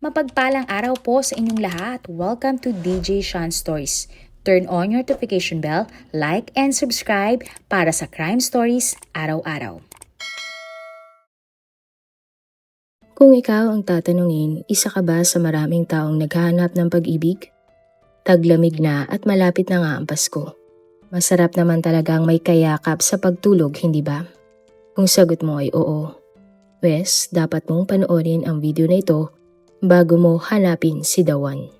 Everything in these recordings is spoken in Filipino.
Mapagpalang araw po sa inyong lahat. Welcome to DJ Sean Stories. Turn on your notification bell, like and subscribe para sa crime stories araw-araw. Kung ikaw ang tatanungin, isa ka ba sa maraming taong naghahanap ng pag-ibig? Taglamig na at malapit na nga ang Pasko. Masarap naman talagang may kayakap sa pagtulog, hindi ba? Kung sagot mo ay oo, Wes, dapat mong panoorin ang video na ito bago mo hanapin si Dawan.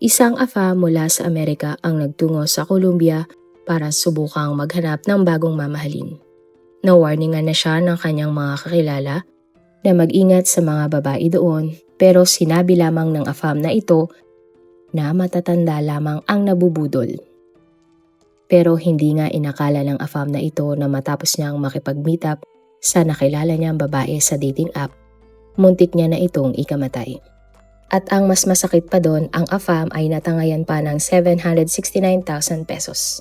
Isang afa mula sa Amerika ang nagtungo sa Colombia para subukang maghanap ng bagong mamahalin. Nawarningan na siya ng kanyang mga kakilala na mag-ingat sa mga babae doon pero sinabi lamang ng afam na ito na matatanda lamang ang nabubudol. Pero hindi nga inakala ng afam na ito na matapos niyang makipag-meet up sa nakilala niyang babae sa dating app, muntik niya na itong ikamatay. At ang mas masakit pa doon, ang AFAM ay natangayan pa ng 769,000 pesos.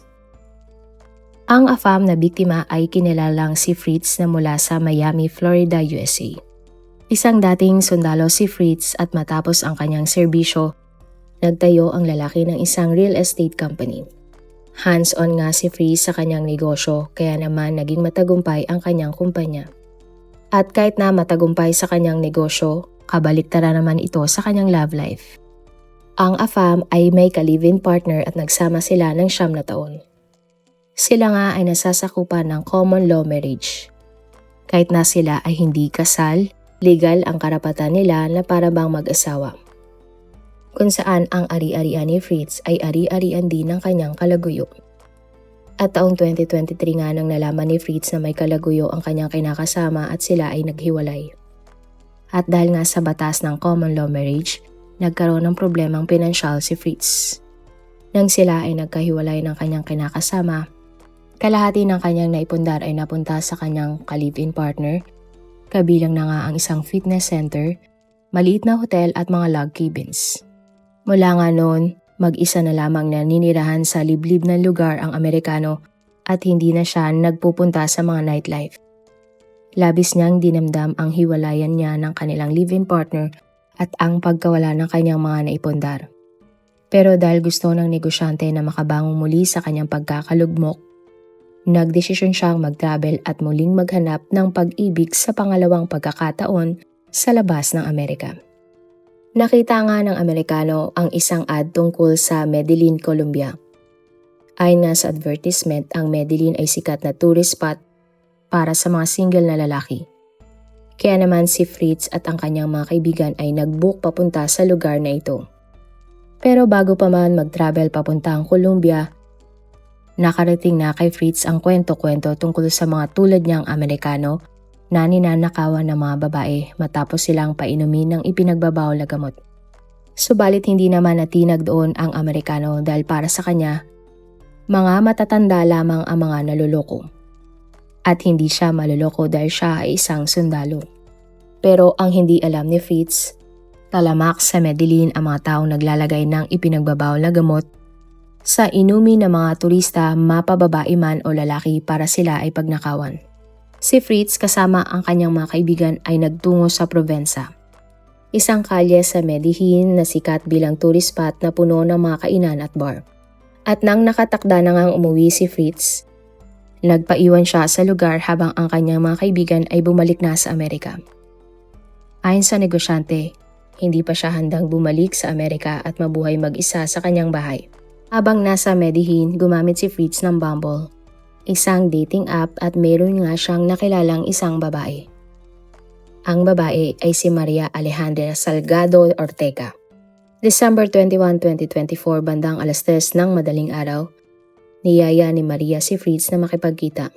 Ang AFAM na biktima ay kinilalang si Fritz na mula sa Miami, Florida, USA. Isang dating sundalo si Fritz at matapos ang kanyang serbisyo, nagtayo ang lalaki ng isang real estate company. Hands-on nga si Fritz sa kanyang negosyo kaya naman naging matagumpay ang kanyang kumpanya. At kahit na matagumpay sa kanyang negosyo, kabaliktara naman ito sa kanyang love life. Ang AFAM ay may ka-live-in partner at nagsama sila ng siyam na taon. Sila nga ay nasasakupan ng common law marriage. Kahit na sila ay hindi kasal, legal ang karapatan nila na para bang mag-asawa kung saan ang ari-arian ni Fritz ay ari-arian din ng kanyang kalaguyo. At taong 2023 nga nang nalaman ni Fritz na may kalaguyo ang kanyang kinakasama at sila ay naghiwalay. At dahil nga sa batas ng common law marriage, nagkaroon ng problemang pinansyal si Fritz. Nang sila ay nagkahiwalay ng kanyang kinakasama, kalahati ng kanyang naipundar ay napunta sa kanyang ka-live-in partner, kabilang na nga ang isang fitness center, maliit na hotel at mga log cabins. Mula nga noon, mag-isa na lamang na ninirahan sa liblib na lugar ang Amerikano at hindi na siya nagpupunta sa mga nightlife. Labis niyang dinamdam ang hiwalayan niya ng kanilang live-in partner at ang pagkawala ng kanyang mga naipundar. Pero dahil gusto ng negosyante na makabangon muli sa kanyang pagkakalugmok, nagdesisyon siyang mag-travel at muling maghanap ng pag-ibig sa pangalawang pagkakataon sa labas ng Amerika. Nakita nga ng Amerikano ang isang ad tungkol sa Medellin, Colombia. Ayon nga sa advertisement, ang Medellin ay sikat na tourist spot para sa mga single na lalaki. Kaya naman si Fritz at ang kanyang mga kaibigan ay nag-book papunta sa lugar na ito. Pero bago pa man mag-travel papunta ang Colombia, nakarating na kay Fritz ang kwento-kwento tungkol sa mga tulad niyang Amerikano na ninanakawan ng mga babae matapos silang painumin ng ipinagbabawal na gamot. Subalit hindi naman natinag doon ang Amerikano dahil para sa kanya, mga matatanda lamang ang mga naluloko. At hindi siya maluloko dahil siya ay isang sundalo. Pero ang hindi alam ni Fritz, talamak sa Medellin ang mga taong naglalagay ng ipinagbabawal na gamot sa inumi ng mga turista mapababae man o lalaki para sila ay pagnakawan. Si Fritz kasama ang kanyang mga kaibigan ay nagtungo sa Provenza. Isang kalye sa Medellin na sikat bilang tourist spot na puno ng mga kainan at bar. At nang nakatakda na ngang umuwi si Fritz, nagpaiwan siya sa lugar habang ang kanyang mga kaibigan ay bumalik na sa Amerika. Ayon sa negosyante, hindi pa siya handang bumalik sa Amerika at mabuhay mag-isa sa kanyang bahay. Habang nasa Medellin, gumamit si Fritz ng Bumble isang dating app at meron nga siyang nakilalang isang babae. Ang babae ay si Maria Alejandra Salgado Ortega. December 21, 2024 bandang alas 3 ng madaling araw, niyaya ni Maria si Fritz na makipagkita.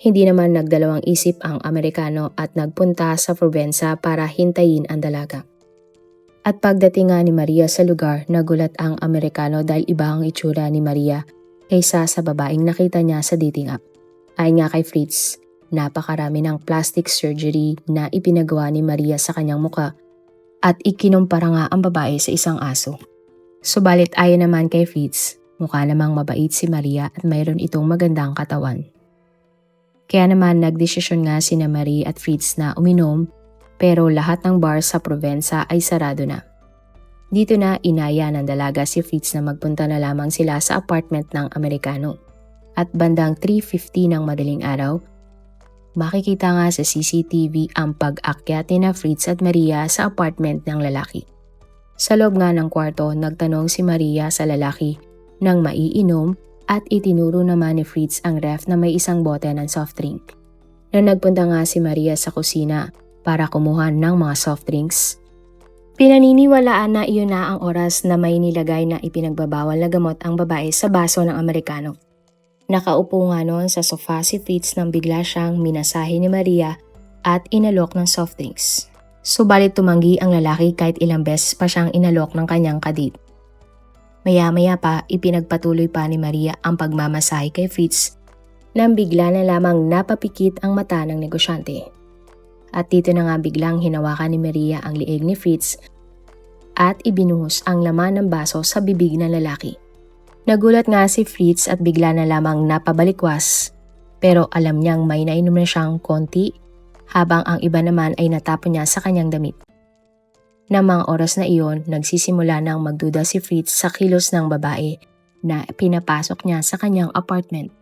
Hindi naman nagdalawang isip ang Amerikano at nagpunta sa Provenza para hintayin ang dalaga. At pagdating nga ni Maria sa lugar, nagulat ang Amerikano dahil iba ang itsura ni Maria kaysa sa babaeng nakita niya sa dating app. Ayon nga kay Fritz, napakarami ng plastic surgery na ipinagawa ni Maria sa kanyang muka at ikinumpara nga ang babae sa isang aso. Subalit ayon naman kay Fritz, mukha namang mabait si Maria at mayroon itong magandang katawan. Kaya naman nagdesisyon nga si na Marie at Fritz na uminom pero lahat ng bar sa probensa ay sarado na. Dito na inaya ng dalaga si Fritz na magpunta na lamang sila sa apartment ng Amerikano. At bandang 3.50 ng madaling araw, makikita nga sa CCTV ang pag-akyat ni na Fritz at Maria sa apartment ng lalaki. Sa loob nga ng kwarto, nagtanong si Maria sa lalaki ng maiinom at itinuro naman ni Fritz ang ref na may isang bote ng soft drink. Nang nagpunta nga si Maria sa kusina para kumuha ng mga soft drinks, Pinaniniwalaan na iyon na ang oras na may nilagay na ipinagbabawal na gamot ang babae sa baso ng Amerikano. Nakaupo nga noon sa sofa si Fritz nang bigla siyang minasahe ni Maria at inalok ng soft drinks. Subalit tumanggi ang lalaki kahit ilang beses pa siyang inalok ng kanyang kadit. Maya-maya pa ipinagpatuloy pa ni Maria ang pagmamasahe kay Fritz nang bigla na lamang napapikit ang mata ng negosyante. At dito na nga biglang hinawakan ni Maria ang liig ni Fritz at ibinuhos ang laman ng baso sa bibig ng lalaki. Nagulat nga si Fritz at bigla na lamang napabalikwas pero alam niyang may nainom na siyang konti habang ang iba naman ay natapon niya sa kanyang damit. Na mga oras na iyon, nagsisimula nang magduda si Fritz sa kilos ng babae na pinapasok niya sa kanyang apartment.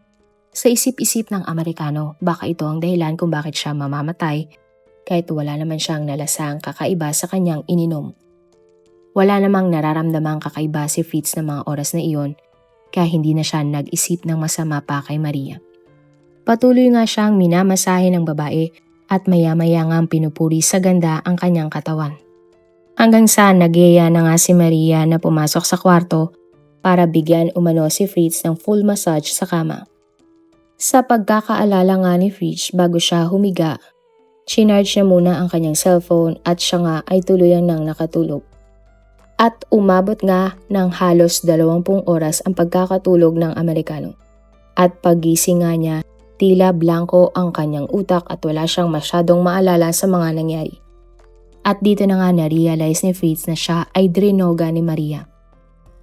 Sa isip-isip ng Amerikano, baka ito ang dahilan kung bakit siya mamamatay kahit wala naman siyang nalasang kakaiba sa kanyang ininom. Wala namang nararamdamang kakaiba si Fritz na mga oras na iyon kaya hindi na siya nag-isip ng masama pa kay Maria. Patuloy nga siyang minamasahe ng babae at maya-maya nga pinupuri sa ganda ang kanyang katawan. Hanggang sa nagyaya na nga si Maria na pumasok sa kwarto para bigyan umano si Fritz ng full massage sa kama. Sa pagkakaalala nga ni Fritz bago siya humiga Chinarge niya muna ang kanyang cellphone at siya nga ay tuluyang nang nakatulog. At umabot nga ng halos 20 oras ang pagkakatulog ng Amerikano. At pagising nga niya, tila blanco ang kanyang utak at wala siyang masyadong maalala sa mga nangyari. At dito na nga na-realize ni Fritz na siya ay drinoga ni Maria.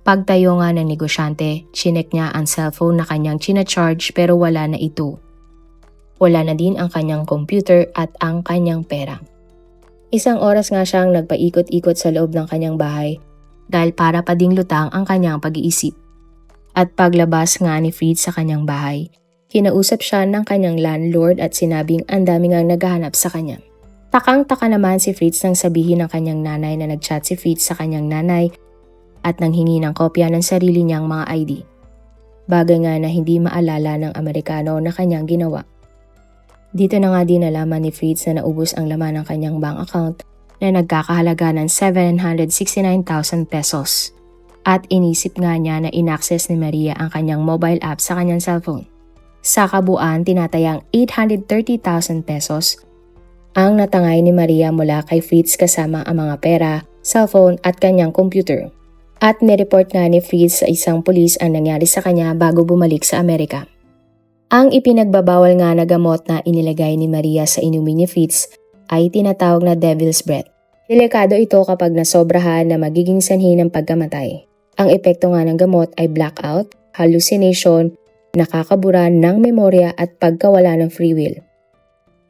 Pagtayo nga ng negosyante, chinek niya ang cellphone na kanyang charge pero wala na ito. Wala na din ang kanyang computer at ang kanyang pera. Isang oras nga siyang nagpaikot-ikot sa loob ng kanyang bahay dahil para pa ding lutang ang kanyang pag-iisip. At paglabas nga ni Fritz sa kanyang bahay, kinausap siya ng kanyang landlord at sinabing ang dami ngang naghahanap sa kanya. Takang-taka naman si Fritz nang sabihin ng kanyang nanay na nagchat si Fritz sa kanyang nanay at nang hingi ng kopya ng sarili niyang mga ID. Bagay nga na hindi maalala ng Amerikano na kanyang ginawa. Dito na nga din nalaman ni Fritz na naubos ang laman ng kanyang bank account na nagkakahalaga ng 769,000 pesos. At inisip nga niya na inaccess ni Maria ang kanyang mobile app sa kanyang cellphone. Sa kabuuan, tinatayang 830,000 pesos ang natangay ni Maria mula kay Fritz kasama ang mga pera, cellphone at kanyang computer. At nireport nga ni Fritz sa isang pulis ang nangyari sa kanya bago bumalik sa Amerika. Ang ipinagbabawal nga na gamot na inilagay ni Maria sa inumin ni Fitz ay tinatawag na devil's breath. Delikado ito kapag nasobrahan na magiging sanhi ng pagkamatay. Ang epekto nga ng gamot ay blackout, hallucination, nakakaburan ng memorya at pagkawala ng free will.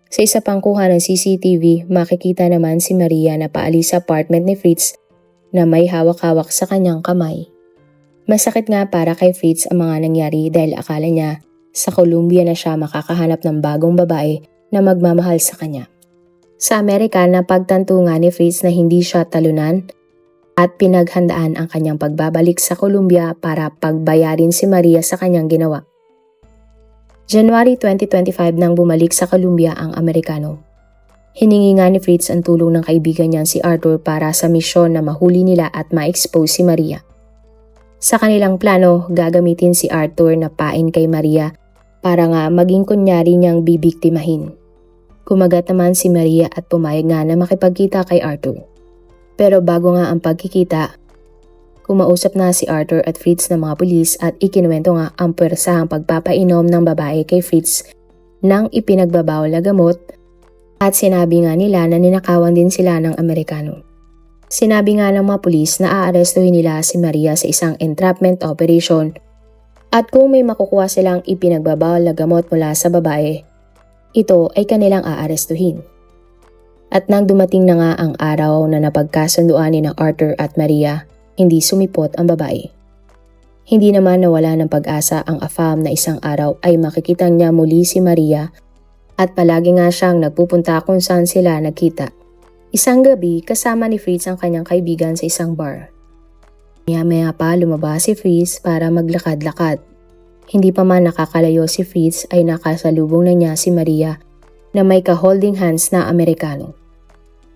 Sa isa pang kuha ng CCTV, makikita naman si Maria na paalis sa apartment ni Fritz na may hawak-hawak sa kanyang kamay. Masakit nga para kay Fritz ang mga nangyari dahil akala niya sa Colombia na siya makakahanap ng bagong babae na magmamahal sa kanya. Sa Amerika, napagtanto nga ni Fritz na hindi siya talunan at pinaghandaan ang kanyang pagbabalik sa Colombia para pagbayarin si Maria sa kanyang ginawa. January 2025 nang bumalik sa Colombia ang Amerikano. Hiningi nga ni Fritz ang tulong ng kaibigan niya si Arthur para sa misyon na mahuli nila at ma-expose si Maria. Sa kanilang plano, gagamitin si Arthur na pain kay Maria para nga maging kunyari niyang bibiktimahin. Kumagat naman si Maria at pumayag nga na makipagkita kay Arthur. Pero bago nga ang pagkikita, kumausap na si Arthur at Fritz ng mga pulis at ikinuwento nga ang pwersahang pagpapainom ng babae kay Fritz nang ipinagbabawal na gamot at sinabi nga nila na ninakawan din sila ng Amerikano. Sinabi nga ng mga pulis na aarestuhin nila si Maria sa isang entrapment operation at kung may makukuha silang ipinagbabawal na gamot mula sa babae, ito ay kanilang aarestuhin. At nang dumating na nga ang araw na napagkasunduan ni Arthur at Maria, hindi sumipot ang babae. Hindi naman nawala ng pag-asa ang afam na isang araw ay makikitang niya muli si Maria at palagi nga siyang nagpupunta kung saan sila nagkita. Isang gabi kasama ni Fritz ang kanyang kaibigan sa isang bar. Maya-maya pa lumabas si Fritz para maglakad-lakad. Hindi pa man nakakalayo si Fritz ay nakasalubong na niya si Maria na may ka-holding hands na Amerikano.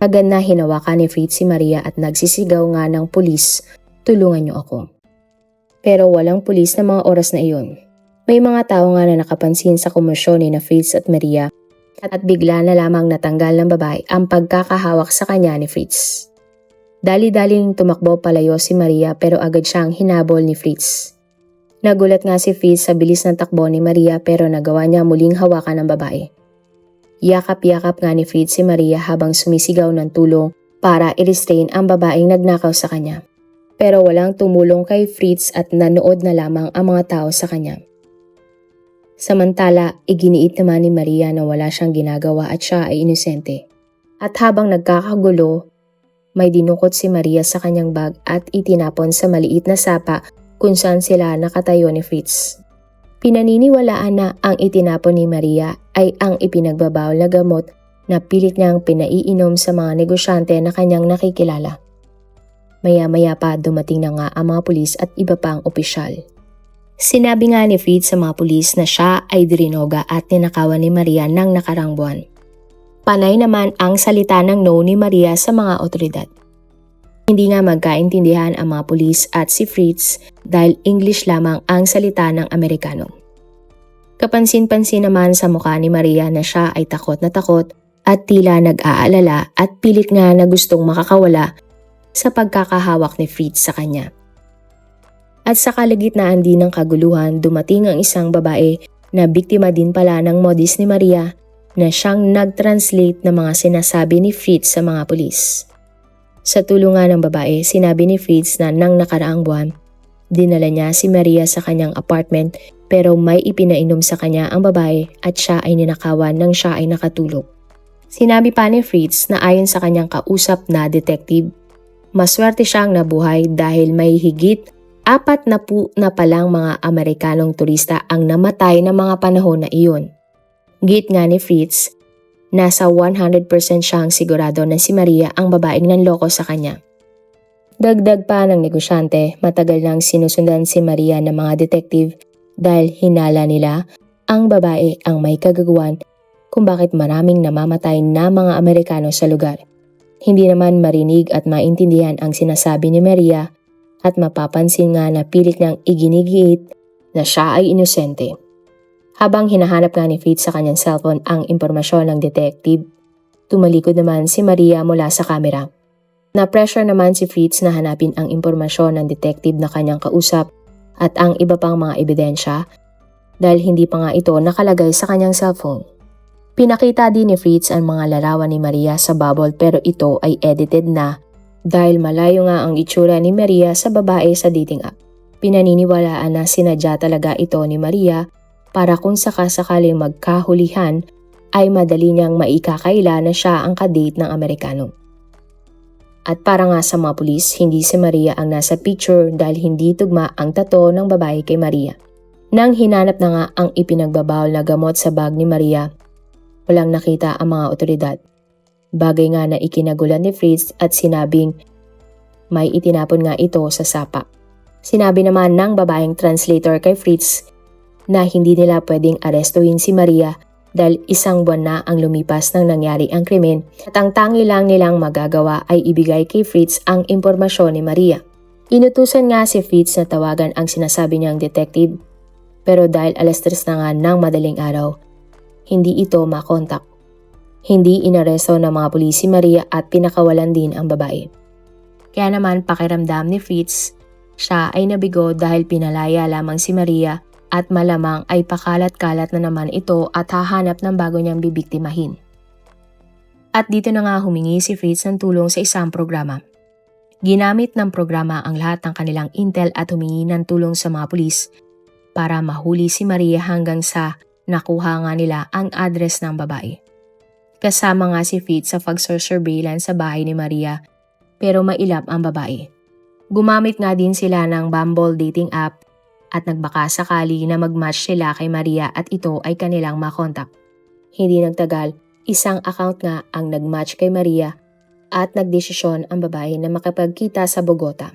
Agad na hinawakan ni Fritz si Maria at nagsisigaw nga ng pulis, tulungan niyo ako. Pero walang pulis na mga oras na iyon. May mga tao nga na nakapansin sa komosyon ni na Fritz at Maria at bigla na lamang natanggal ng babae ang pagkakahawak sa kanya ni Fritz. Dali-daling tumakbo palayo si Maria pero agad siyang hinabol ni Fritz. Nagulat nga si Fritz sa bilis ng takbo ni Maria pero nagawa niya muling hawakan ng babae. Yakap-yakap nga ni Fritz si Maria habang sumisigaw ng tulong para i-restrain ang babaeng nagnakaw sa kanya. Pero walang tumulong kay Fritz at nanood na lamang ang mga tao sa kanya. Samantala, iginiit naman ni Maria na wala siyang ginagawa at siya ay inosente. At habang nagkakagulo, may dinukot si Maria sa kanyang bag at itinapon sa maliit na sapa kung saan sila nakatayo ni Fritz. Pinaniniwalaan na ang itinapon ni Maria ay ang ipinagbabawal na gamot na pilit niyang pinaiinom sa mga negosyante na kanyang nakikilala. Maya-maya pa dumating na nga ang mga pulis at iba pang opisyal. Sinabi nga ni Fritz sa mga pulis na siya ay dirinoga at ninakawan ni Maria ng nakarang buwan. Panay naman ang salita ng no ni Maria sa mga otoridad. Hindi nga magkaintindihan ang mga pulis at si Fritz dahil English lamang ang salita ng Amerikano. Kapansin-pansin naman sa mukha ni Maria na siya ay takot na takot at tila nag-aalala at pilit nga na gustong makakawala sa pagkakahawak ni Fritz sa kanya. At sa kalagitnaan din ng kaguluhan, dumating ang isang babae na biktima din pala ng modis ni Maria na siyang nag-translate ng mga sinasabi ni Fritz sa mga pulis. Sa tulungan ng babae, sinabi ni Fritz na nang nakaraang buwan, dinala niya si Maria sa kanyang apartment pero may ipinainom sa kanya ang babae at siya ay ninakawan nang siya ay nakatulog. Sinabi pa ni Fritz na ayon sa kanyang kausap na detective, maswerte siyang nabuhay dahil may higit apat na po na palang mga Amerikanong turista ang namatay ng mga panahon na iyon. Git nga ni Fritz, nasa 100% siyang sigurado na si Maria ang babaeng nanloko sa kanya. Dagdag pa ng negosyante, matagal nang sinusundan si Maria ng mga detective dahil hinala nila ang babae ang may kagagawan kung bakit maraming namamatay na mga Amerikano sa lugar. Hindi naman marinig at maintindihan ang sinasabi ni Maria at mapapansin nga na pilit niyang iginigiit na siya ay inosente. Habang hinahanap nga ni Fitz sa kanyang cellphone ang impormasyon ng detective, tumalikod naman si Maria mula sa kamera. Na-pressure naman si Fritz na hanapin ang impormasyon ng detective na kanyang kausap at ang iba pang mga ebidensya dahil hindi pa nga ito nakalagay sa kanyang cellphone. Pinakita din ni Fritz ang mga larawan ni Maria sa bubble pero ito ay edited na dahil malayo nga ang itsura ni Maria sa babae sa dating app. Pinaniniwalaan na sinadya talaga ito ni Maria para kung sakasakaling magkahulihan ay madali niyang maikakaila na siya ang kadate ng Amerikano. At para nga sa mga pulis, hindi si Maria ang nasa picture dahil hindi tugma ang tato ng babae kay Maria. Nang hinanap na nga ang ipinagbabawal na gamot sa bag ni Maria, walang nakita ang mga otoridad. Bagay nga na ikinagulan ni Fritz at sinabing may itinapon nga ito sa sapa. Sinabi naman ng babaeng translator kay Fritz na hindi nila pwedeng arestuhin si Maria dahil isang buwan na ang lumipas nang nangyari ang krimen at ang tangi lang nilang magagawa ay ibigay kay Fritz ang impormasyon ni Maria. Inutusan nga si Fritz na tawagan ang sinasabi niyang detective pero dahil alas tres na nga ng madaling araw, hindi ito makontak. Hindi inaresto ng mga pulis si Maria at pinakawalan din ang babae. Kaya naman pakiramdam ni Fritz, siya ay nabigo dahil pinalaya lamang si Maria at malamang ay pakalat-kalat na naman ito at hahanap ng bago niyang bibiktimahin. At dito na nga humingi si Fritz ng tulong sa isang programa. Ginamit ng programa ang lahat ng kanilang intel at humingi ng tulong sa mga pulis para mahuli si Maria hanggang sa nakuha nga nila ang address ng babae. Kasama nga si Fitz sa pag-surveillance sa bahay ni Maria pero mailap ang babae. Gumamit nga din sila ng Bumble dating app at nagbaka sakali na mag-match sila kay Maria at ito ay kanilang makontak. Hindi nagtagal, isang account nga ang nag-match kay Maria at nagdesisyon ang babae na makapagkita sa Bogota.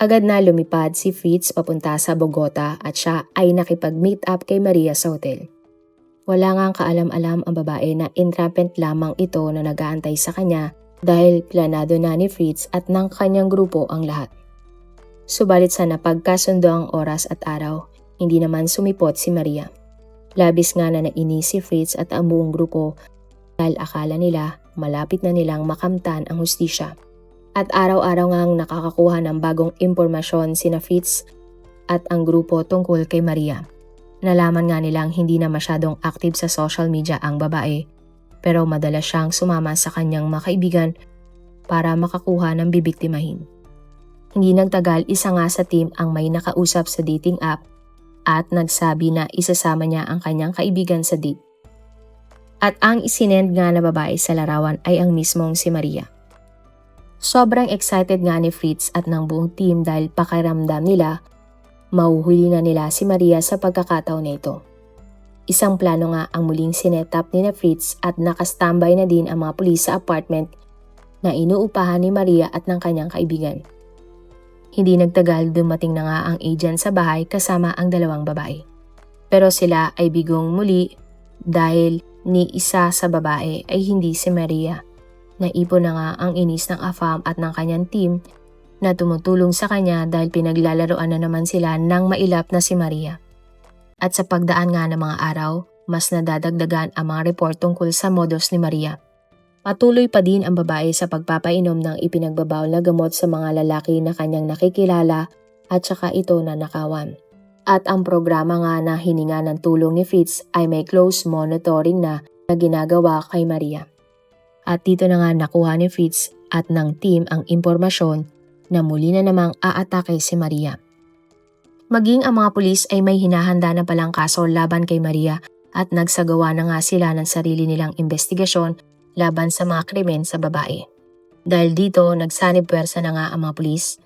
Agad na lumipad si Fritz papunta sa Bogota at siya ay nakipag-meet up kay Maria sa hotel. Wala nga kaalam-alam ang babae na entrapment lamang ito na nagaantay sa kanya dahil planado na ni Fritz at ng kanyang grupo ang lahat. Subalit sa napagkasundo ang oras at araw, hindi naman sumipot si Maria. Labis nga na nainis si Fritz at ang buong grupo dahil akala nila malapit na nilang makamtan ang hustisya. At araw-araw ngang nakakakuha ng bagong impormasyon sina Fritz at ang grupo tungkol kay Maria. Nalaman nga nilang hindi na masyadong active sa social media ang babae pero madalas siyang sumama sa kanyang mga kaibigan para makakuha ng bibiktimahin. Hindi nagtagal isa nga sa team ang may nakausap sa dating app at nagsabi na isasama niya ang kanyang kaibigan sa date. At ang isinend nga na babae sa larawan ay ang mismong si Maria. Sobrang excited nga ni Fritz at ng buong team dahil pakiramdam nila mauhuli na nila si Maria sa pagkakataon na ito. Isang plano nga ang muling sinetap ni na Fritz at nakastambay na din ang mga pulis sa apartment na inuupahan ni Maria at ng kanyang kaibigan. Hindi nagtagal dumating na nga ang agent sa bahay kasama ang dalawang babae. Pero sila ay bigong muli dahil ni isa sa babae ay hindi si Maria. Naipon na nga ang inis ng AFAM at ng kanyang team na tumutulong sa kanya dahil pinaglalaroan na naman sila ng mailap na si Maria. At sa pagdaan nga ng mga araw, mas nadadagdagan ang mga report tungkol sa modus ni Maria. Patuloy pa din ang babae sa pagpapainom ng ipinagbabawal na gamot sa mga lalaki na kanyang nakikilala at saka ito na nakawan. At ang programa nga na hininga ng tulong ni Fritz ay may close monitoring na na ginagawa kay Maria. At dito na nga nakuha ni Fritz at ng team ang impormasyon na muli na namang aatake si Maria. Maging ang mga pulis ay may hinahanda na palang kaso laban kay Maria at nagsagawa na nga sila ng sarili nilang investigasyon laban sa mga krimen sa babae. Dahil dito, nagsanib pwersa na nga ang mga pulis,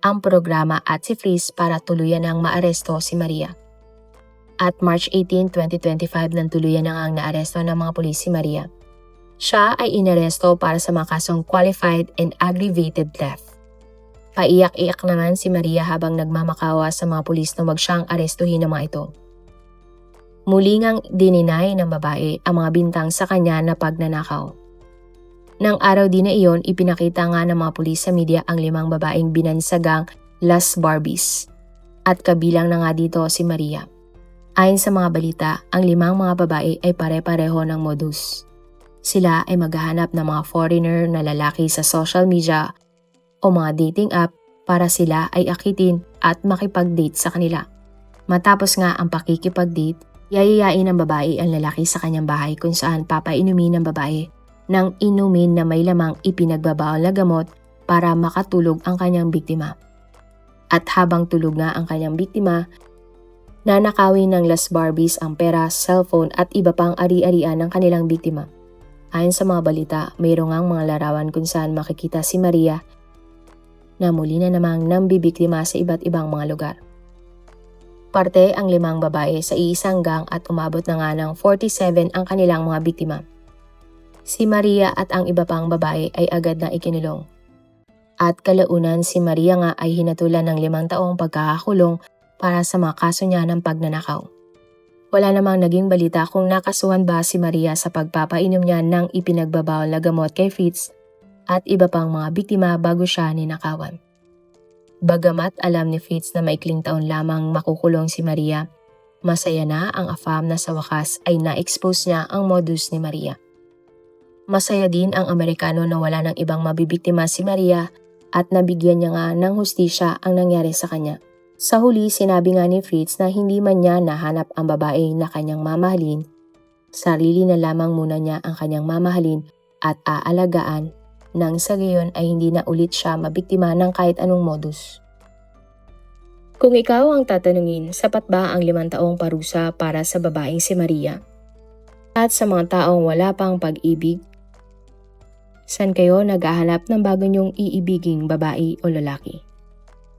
ang programa at si Frizz para tuluyan ng maaresto si Maria. At March 18, 2025 nang tuluyan na nga ang naaresto ng mga pulis si Maria. Siya ay inaresto para sa mga kasong qualified and aggravated theft. Paiyak-iyak naman si Maria habang nagmamakawa sa mga pulis na wag siyang arestuhin ng mga ito. Muli ngang dininay ng babae ang mga bintang sa kanya na pagnanakaw. Nang araw din na iyon, ipinakita nga ng mga pulis sa media ang limang babaeng binansagang Las Barbies. At kabilang na nga dito si Maria. Ayon sa mga balita, ang limang mga babae ay pare-pareho ng modus. Sila ay maghahanap ng mga foreigner na lalaki sa social media o mga dating app para sila ay akitin at makipag-date sa kanila. Matapos nga ang pakikipag-date, yayayain ng babae ang lalaki sa kanyang bahay kung saan papainumin ng babae ng inumin na may lamang ipinagbabawal na gamot para makatulog ang kanyang biktima. At habang tulog nga ang kanyang biktima, nanakawin ng Las Barbies ang pera, cellphone at iba pang ari-arian ng kanilang biktima. Ayon sa mga balita, mayroong ang mga larawan kung saan makikita si Maria na muli na namang nambibiktima sa iba't ibang mga lugar. Parte ang limang babae sa iisang gang at umabot na nga ng 47 ang kanilang mga biktima. Si Maria at ang iba pang babae ay agad na ikinulong. At kalaunan si Maria nga ay hinatulan ng limang taong pagkakakulong para sa mga kaso niya ng pagnanakaw. Wala namang naging balita kung nakasuhan ba si Maria sa pagpapainom niya ng ipinagbabawal na gamot kay Fitz at iba pang mga biktima bago siya ninakawan. Bagamat alam ni Fitz na maikling taon lamang makukulong si Maria, masaya na ang AFAM na sa wakas ay na-expose niya ang modus ni Maria. Masaya din ang Amerikano na wala ng ibang mabibiktima si Maria at nabigyan niya nga ng hustisya ang nangyari sa kanya. Sa huli, sinabi nga ni Fritz na hindi man niya nahanap ang babae na kanyang mamahalin, sarili na lamang muna niya ang kanyang mamahalin at aalagaan nang sa gayon ay hindi na ulit siya mabiktima ng kahit anong modus. Kung ikaw ang tatanungin, sapat ba ang limang taong parusa para sa babaeng si Maria? At sa mga taong wala pang pag-ibig, saan kayo naghahanap ng bago niyong iibiging babae o lalaki?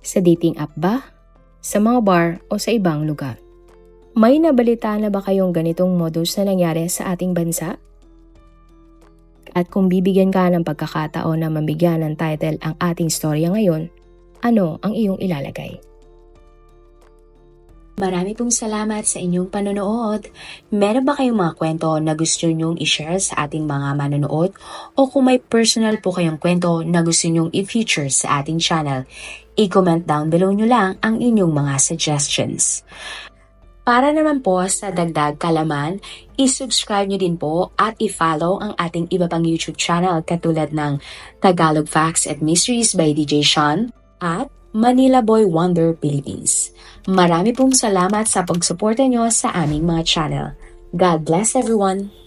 Sa dating app ba? Sa mga bar o sa ibang lugar? May nabalita na ba kayong ganitong modus na nangyari sa ating bansa? At kung bibigyan ka ng pagkakataon na mabigyan ng title ang ating storya ngayon, ano ang iyong ilalagay? Marami pong salamat sa inyong panonood. Meron ba kayong mga kwento na gusto nyong i-share sa ating mga manonood? O kung may personal po kayong kwento na gusto nyong i-feature sa ating channel, i-comment down below nyo lang ang inyong mga suggestions. Para naman po sa dagdag kalaman, i-subscribe nyo din po at i-follow ang ating iba pang YouTube channel katulad ng Tagalog Facts and Mysteries by DJ Sean at Manila Boy Wonder Philippines. Marami pong salamat sa pagsuporta nyo sa aming mga channel. God bless everyone!